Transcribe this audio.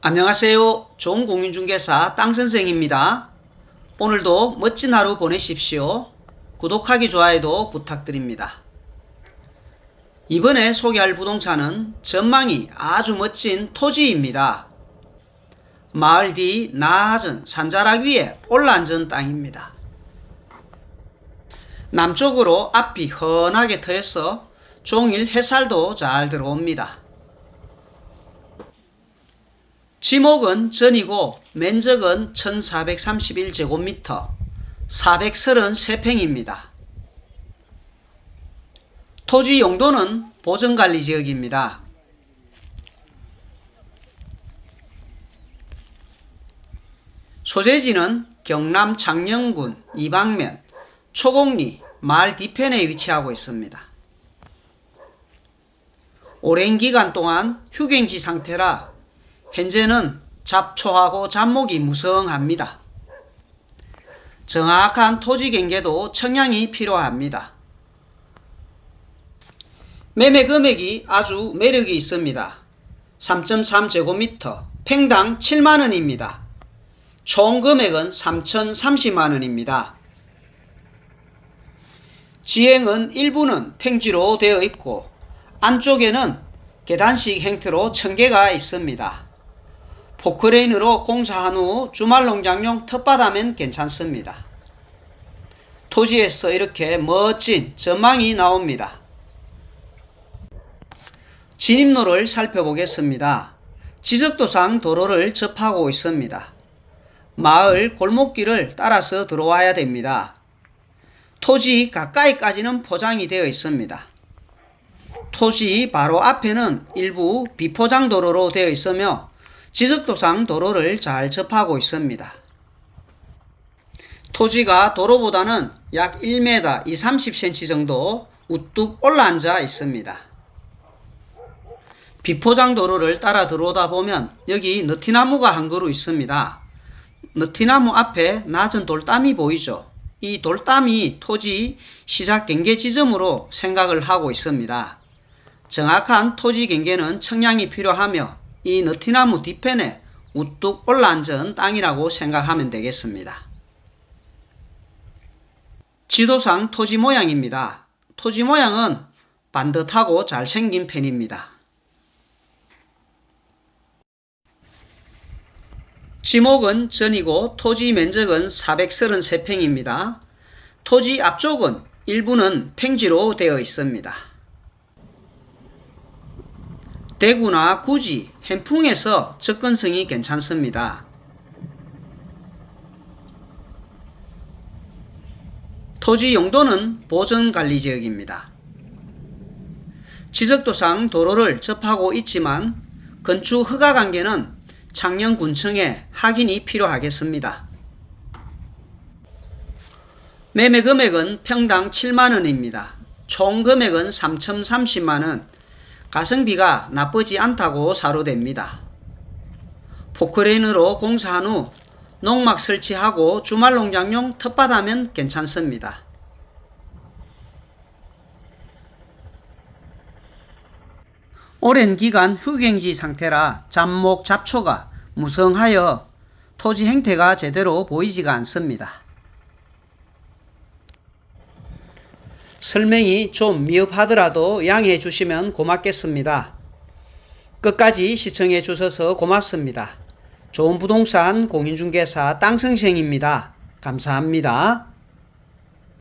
안녕하세요. 좋은 공인중개사 땅선생입니다. 오늘도 멋진 하루 보내십시오. 구독하기, 좋아요도 부탁드립니다. 이번에 소개할 부동산은 전망이 아주 멋진 토지입니다. 마을 뒤 낮은 산자락 위에 올라앉은 땅입니다. 남쪽으로 앞이 훤하게 트여서 종일 햇살도 잘 들어옵니다. 지목은 전이고 면적은 1431제곱미터 433평입니다. 토지 용도는 보전관리 지역입니다. 소재지는 경남 창녕군 이방면 초곡리 마을 뒤편에 위치하고 있습니다. 오랜 기간 동안 휴경지 상태라 현재는 잡초하고 잡목이 무성합니다. 정확한 토지 경계도 청량이 필요합니다. 매매 금액이 아주 매력이 있습니다. 3.3제곱미터 팽당 7만원입니다. 총 금액은 3,030만원입니다. 지행은 일부는 평지로 되어 있고 안쪽에는 계단식 형태로 청개가 있습니다. 포크레인으로 공사한 후 주말 농장용 텃밭하면 괜찮습니다. 토지에서 이렇게 멋진 전망이 나옵니다. 진입로를 살펴보겠습니다. 지적도상 도로를 접하고 있습니다. 마을 골목길을 따라서 들어와야 됩니다. 토지 가까이까지는 포장이 되어 있습니다. 토지 바로 앞에는 일부 비포장 도로로 되어 있으며 지적도상 도로를 잘 접하고 있습니다. 토지가 도로보다는 약 1m 2, 30cm 정도 우뚝 올라앉아 있습니다. 비포장 도로를 따라 들어오다 보면 여기 느티나무가 한 그루 있습니다. 느티나무 앞에 낮은 돌담이 보이죠? 이 돌담이 토지 시작 경계 지점으로 생각을 하고 있습니다. 정확한 토지 경계는 청량이 필요하며 이 느티나무 뒤편에 우뚝 올라앉은 땅이라고 생각하면 되겠습니다. 지도상 토지 모양입니다. 토지 모양은 반듯하고 잘생긴 편입니다. 지목은 전이고 토지 면적은 433평입니다. 토지 앞쪽은 일부는 평지로 되어 있습니다. 대구나 구지, hen풍에서 접근성이 괜찮습니다. 토지 용도는 보전관리지역입니다. 지적도상 도로를 접하고 있지만 건축 허가 관계는 창녕군청에 확인이 필요하겠습니다. 매매 금액은 평당 7만원입니다. 총 금액은 3,030만원, 가성비가 나쁘지 않다고 사료됩니다. 포크레인으로 공사한 후 농막 설치하고 주말 농장용 텃밭하면 괜찮습니다. 오랜 기간 휴경지 상태라 잡목 잡초가 무성하여 토지 행태가 제대로 보이지가 않습니다. 설명이 좀 미흡하더라도 양해해 주시면 고맙겠습니다. 끝까지 시청해 주셔서 고맙습니다. 좋은 부동산 공인중개사 땅성생입니다. 감사합니다.